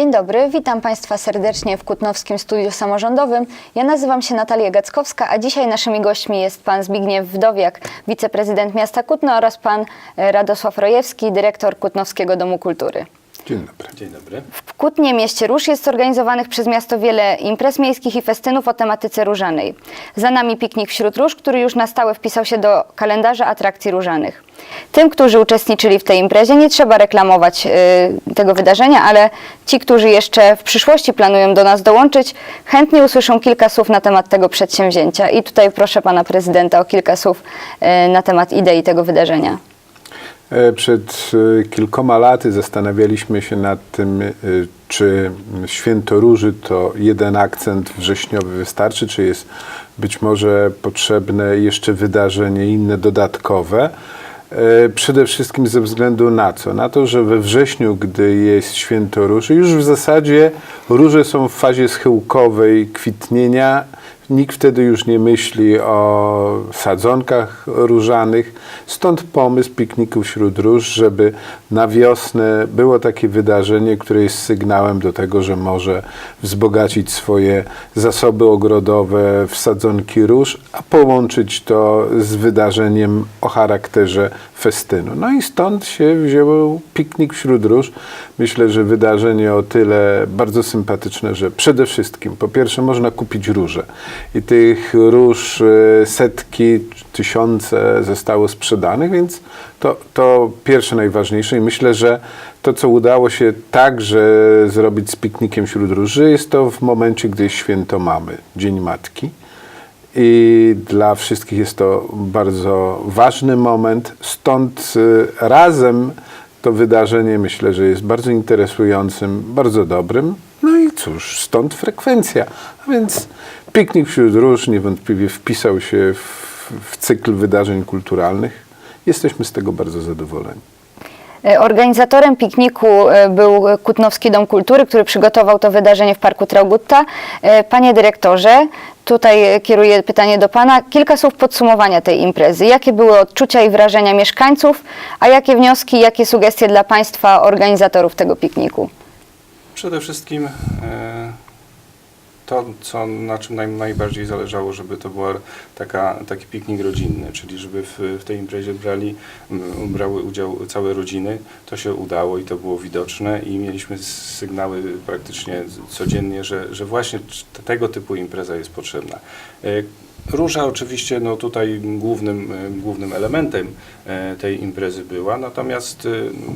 Dzień dobry, witam Państwa serdecznie w Kutnowskim Studiu Samorządowym. Ja nazywam się Natalia Gackowska, a dzisiaj naszymi gośćmi jest Pan Zbigniew Wdowiak, wiceprezydent miasta Kutno oraz Pan Radosław Rojewski, dyrektor Kutnowskiego Domu Kultury. Dzień dobry. Dzień dobry. W Kutnie, mieście róż, jest organizowanych przez miasto wiele imprez miejskich i festynów o tematyce różanej. Za nami piknik wśród róż, który już na stałe wpisał się do kalendarza atrakcji różanych. Tym, którzy uczestniczyli w tej imprezie, nie trzeba reklamować y, tego wydarzenia, ale ci, którzy jeszcze w przyszłości planują do nas dołączyć, chętnie usłyszą kilka słów na temat tego przedsięwzięcia. I tutaj proszę pana prezydenta o kilka słów y, na temat idei tego wydarzenia. E, Przed e, kilkoma laty zastanawialiśmy się nad tym, e, czy Święto Róży to jeden akcent wrześniowy wystarczy, czy jest być może potrzebne jeszcze wydarzenie inne dodatkowe. Przede wszystkim ze względu na co? Na to, że we wrześniu, gdy jest święto róży, już w zasadzie róże są w fazie schyłkowej kwitnienia. Nikt wtedy już nie myśli o sadzonkach różanych. Stąd pomysł pikniku wśród róż, żeby na wiosnę było takie wydarzenie, które jest sygnałem do tego, że może wzbogacić swoje zasoby ogrodowe w sadzonki róż, a połączyć to z wydarzeniem o charakterze festynu. No i stąd się wziął piknik wśród róż. Myślę, że wydarzenie o tyle bardzo sympatyczne, że przede wszystkim po pierwsze można kupić róże i tych róż e, setki, tysiące zostało sprzedanych, więc to, to pierwsze najważniejsze i myślę, że to, co udało się także zrobić z piknikiem wśród róży, jest to w momencie, gdy święto mamy, Dzień Matki. I dla wszystkich jest to bardzo ważny moment. Stąd y, razem to wydarzenie myślę, że jest bardzo interesującym, bardzo dobrym. No i cóż, stąd frekwencja. A więc piknik wśród róż niewątpliwie wpisał się w, w cykl wydarzeń kulturalnych. Jesteśmy z tego bardzo zadowoleni. E, Organizatorem pikniku e, był Kutnowski Dom Kultury, który przygotował to wydarzenie w Parku Traugutta. E, Panie dyrektorze, tutaj kieruję pytanie do Pana. Kilka słów podsumowania tej imprezy. Jakie były odczucia i wrażenia mieszkańców, a jakie wnioski, jakie sugestie dla Państwa organizatorów tego pikniku? Przede wszystkim e, to, co, na czym naj, najbardziej zależało, żeby to był taki piknik rodzinny, czyli żeby w, w tej imprezie brali, brały udział całe rodziny. To się udało i to było widoczne i mieliśmy sygnały praktycznie codziennie, że, że właśnie tego typu impreza jest potrzebna. Róża oczywiście no, tutaj głównym, e, głównym elementem e, tej imprezy była, natomiast e,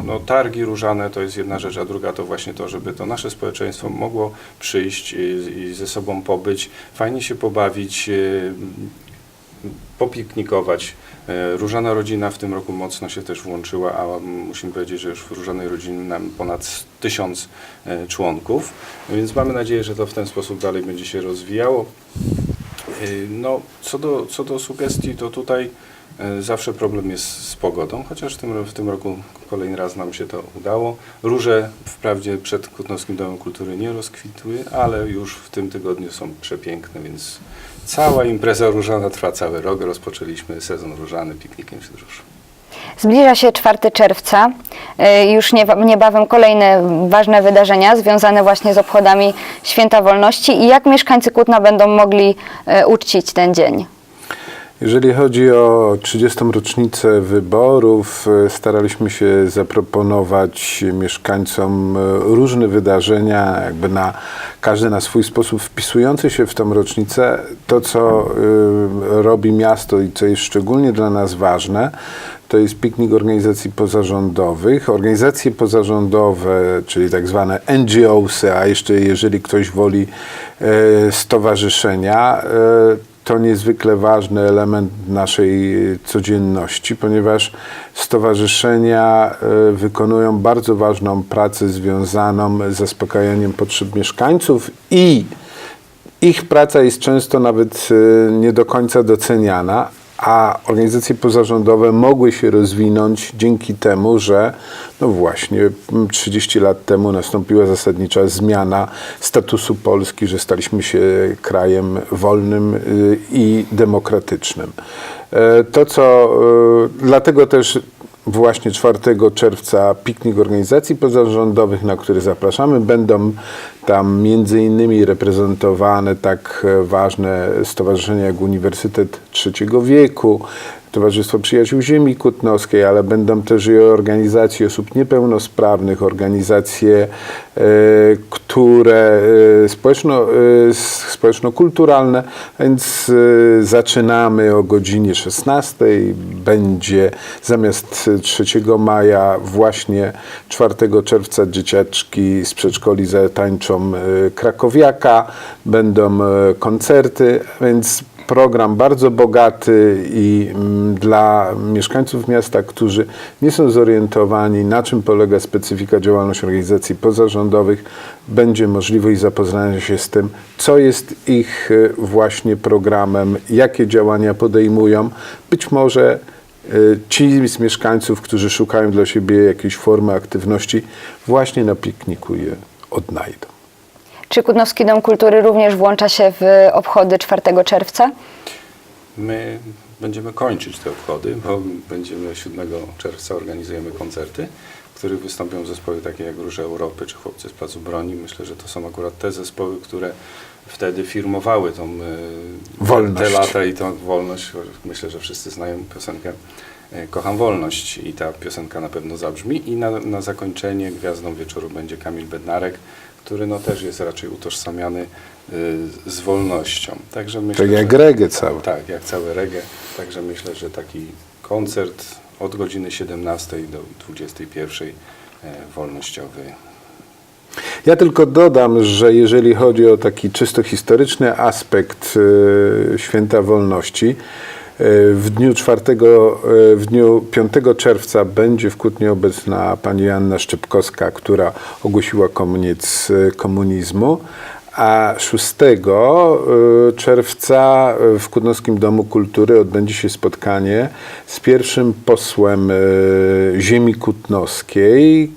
no, targi różane to jest jedna rzecz, a druga to właśnie to, żeby to nasze społeczeństwo mogło przyjść i, ze sobą pobyć, fajnie się pobawić, popiknikować. Różana rodzina w tym roku mocno się też włączyła, a musimy powiedzieć, że już w Różanej rodzinie mamy ponad tysiąc członków, więc mamy nadzieję, że to w ten sposób dalej będzie się rozwijało. Y, No, co do, co do sugestii, to tutaj y, zawsze problem jest z pogodą, chociaż w tym, w tym roku kolejny raz nam się to udało. Róże wprawdzie przed Kutnowskim Domem Kultury nie rozkwitły, ale już w tym tygodniu są przepiękne, więc cała impreza różana trwa cały rok. Rozpoczęliśmy sezon różany piknikiem wśród róż. Zbliża się 4 czerwca, e, już niebawem kolejne ważne wydarzenia związane właśnie z obchodami Święta Wolności i jak mieszkańcy Kutna będą mogli e, uczcić ten dzień? Jeżeli chodzi o 30. rocznicę wyborów, e, staraliśmy się zaproponować mieszkańcom różne wydarzenia, jakby na każdy na swój sposób wpisujące się w tą rocznicę. To, co robi miasto i co jest szczególnie dla nas ważne, to jest piknik organizacji pozarządowych. Organizacje pozarządowe, czyli tak zwane NGOsy, a jeszcze jeżeli ktoś woli e, stowarzyszenia, e, to niezwykle ważny element naszej codzienności, ponieważ stowarzyszenia e, wykonują bardzo ważną pracę związaną z zaspokajaniem potrzeb mieszkańców i ich praca jest często nawet nie do końca doceniana, a organizacje pozarządowe mogły się rozwinąć dzięki temu, że no właśnie m, 30 lat temu nastąpiła zasadnicza zmiana statusu Polski, że staliśmy się krajem wolnym y, i demokratycznym. E, To, co e, dlatego też właśnie 4 czerwca piknik organizacji pozarządowych, na który zapraszamy. Będą tam między innymi reprezentowane tak ważne stowarzyszenia jak Uniwersytet Trzeciego Wieku, Towarzystwo Przyjaciół Ziemi Kutnowskiej, ale będą też i organizacje osób niepełnosprawnych, organizacje, e, które e, społeczno, e, społeczno-kulturalne, więc zaczynamy o godzinie 16. Będzie zamiast 3 maja właśnie 4 czerwca dzieciaczki z przedszkoli zatańczą krakowiaka, będą koncerty, więc program bardzo bogaty i mm, dla mieszkańców miasta, którzy nie są zorientowani, na czym polega specyfika działalności organizacji pozarządowych, będzie możliwość zapoznania się z tym, co jest ich e, właśnie programem, jakie działania podejmują. Być może e, ci z mieszkańców, którzy szukają dla siebie jakiejś formy aktywności, właśnie na pikniku je odnajdą. Czy Kutnowski Dom Kultury również włącza się w obchody 4 czerwca? My będziemy kończyć te obchody, bo będziemy 7 czerwca organizujemy koncerty, w których wystąpią zespoły takie jak Róże Europy czy Chłopcy z Placu Broni. Myślę, że to są akurat te zespoły, które wtedy firmowały tą e, Wolność. te lata i tą wolność. Myślę, że wszyscy znają piosenkę e, Kocham Wolność i ta piosenka na pewno zabrzmi. I na, na zakończenie gwiazdą wieczoru będzie Kamil Bednarek, który no też jest raczej utożsamiany e, z wolnością. Także myślę, Tak jak że- reggae całe. tak, jak całe reggae. Także myślę, że taki koncert od godziny 17 do 21 e, wolnościowy. Ja tylko dodam, że jeżeli chodzi o taki czysto historyczny aspekt e, Święta Wolności, w dniu 4, e, w dniu 5 czerwca będzie w Kutnie obecna pani Joanna Szczepkowska, która ogłosiła koniec e, komunizmu, a 6 e, czerwca e, w Kutnowskim Domu Kultury odbędzie się spotkanie z pierwszym posłem e, ziemi kutnowskiej,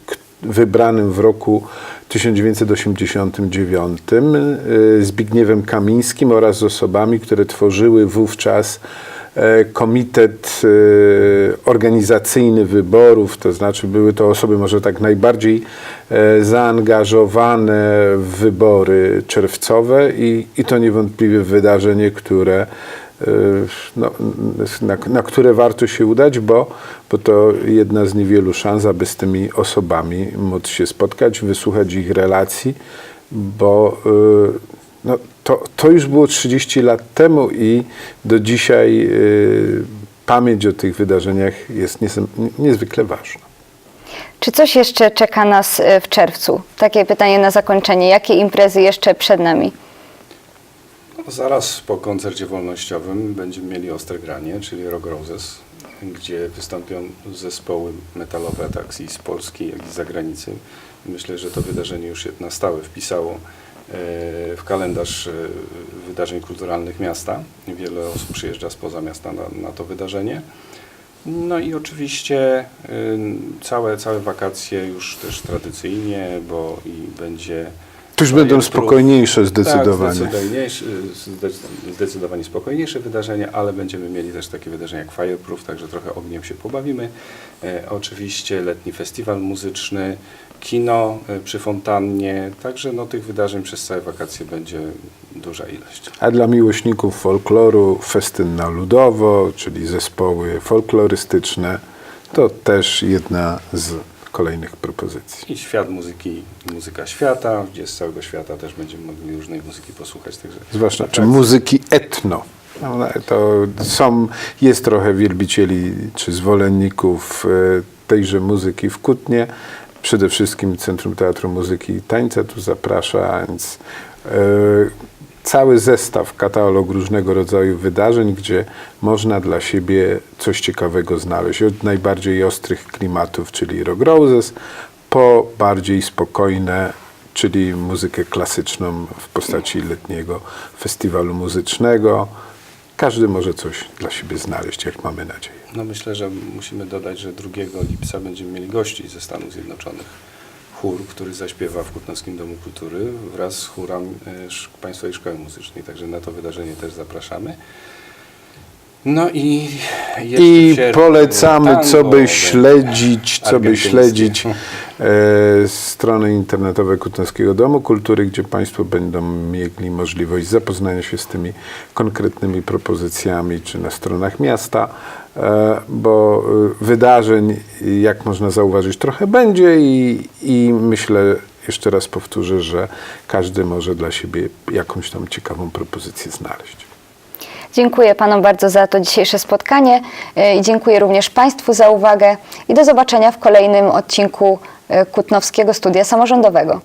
wybranym w roku 1989 y, Zbigniewem Kamińskim oraz z osobami, które tworzyły wówczas e, komitet y, organizacyjny wyborów, to znaczy były to osoby może tak najbardziej e, zaangażowane w wybory czerwcowe i, i to niewątpliwie wydarzenie, które no, na, na które warto się udać, bo, bo to jedna z niewielu szans, aby z tymi osobami móc się spotkać, wysłuchać ich relacji, bo no, to, to już było 30 lat temu i do dzisiaj y, pamięć o tych wydarzeniach jest niezwykle ważna. Czy coś jeszcze czeka nas e, w czerwcu? Takie pytanie na zakończenie. Jakie imprezy jeszcze przed nami? No, zaraz po koncercie wolnościowym będziemy mieli Ostre Granie, czyli Rock Roses, gdzie wystąpią zespoły metalowe tak i z Polski, jak i z zagranicy. Myślę, że to wydarzenie już się na stałe wpisało w kalendarz e, wydarzeń kulturalnych miasta. Wiele osób przyjeżdża spoza miasta na, na to wydarzenie. No i oczywiście y, całe, całe wakacje już też tradycyjnie, bo i będzie... To już będą spokojniejsze zdecydowanie. Tak, zdecydowanie, zdecy- zdecydowanie spokojniejsze wydarzenia, ale będziemy mieli też takie wydarzenia jak Fireproof, także trochę ogniem się pobawimy. E, oczywiście letni festiwal muzyczny, kino e, przy fontannie, także no, tych wydarzeń przez całe wakacje będzie duża ilość. A dla miłośników folkloru festyn na ludowo, czyli zespoły folklorystyczne, to też jedna z kolejnych propozycji. I świat muzyki, muzyka świata, gdzie z całego świata też będziemy mogli różnej muzyki posłuchać. Także Zwłaszcza czy muzyki etno. No, To są, jest trochę wielbicieli czy zwolenników e, tejże muzyki w Kutnie. Przede wszystkim Centrum Teatru Muzyki i Tańca tu zaprasza, więc e, cały zestaw, katalog różnego rodzaju wydarzeń, gdzie można dla siebie coś ciekawego znaleźć. Od najbardziej ostrych klimatów, czyli Rock Roses, po bardziej spokojne czyli muzykę klasyczną w postaci letniego festiwalu muzycznego. Każdy może coś dla siebie znaleźć, jak mamy nadzieję. No myślę, że musimy dodać, że 2 lipca będziemy mieli gości ze Stanów Zjednoczonych. Chór, który zaśpiewa w Kutnowskim Domu Kultury wraz z chórami e, Państwowej Szkoły Muzycznej. Także na to wydarzenie też zapraszamy. No i I sierpniu polecamy, tango co by śledzić, co by śledzić e, strony internetowe Kutnowskiego Domu Kultury, gdzie Państwo będą mieli możliwość zapoznania się z tymi konkretnymi propozycjami, czy na stronach miasta, bo e, wydarzeń, jak można zauważyć, trochę będzie i, i myślę, jeszcze raz powtórzę, że każdy może dla siebie jakąś tam ciekawą propozycję znaleźć. Dziękuję Panom bardzo za to dzisiejsze spotkanie e, i dziękuję również Państwu za uwagę i do zobaczenia w kolejnym odcinku e, Kutnowskiego Studia Samorządowego.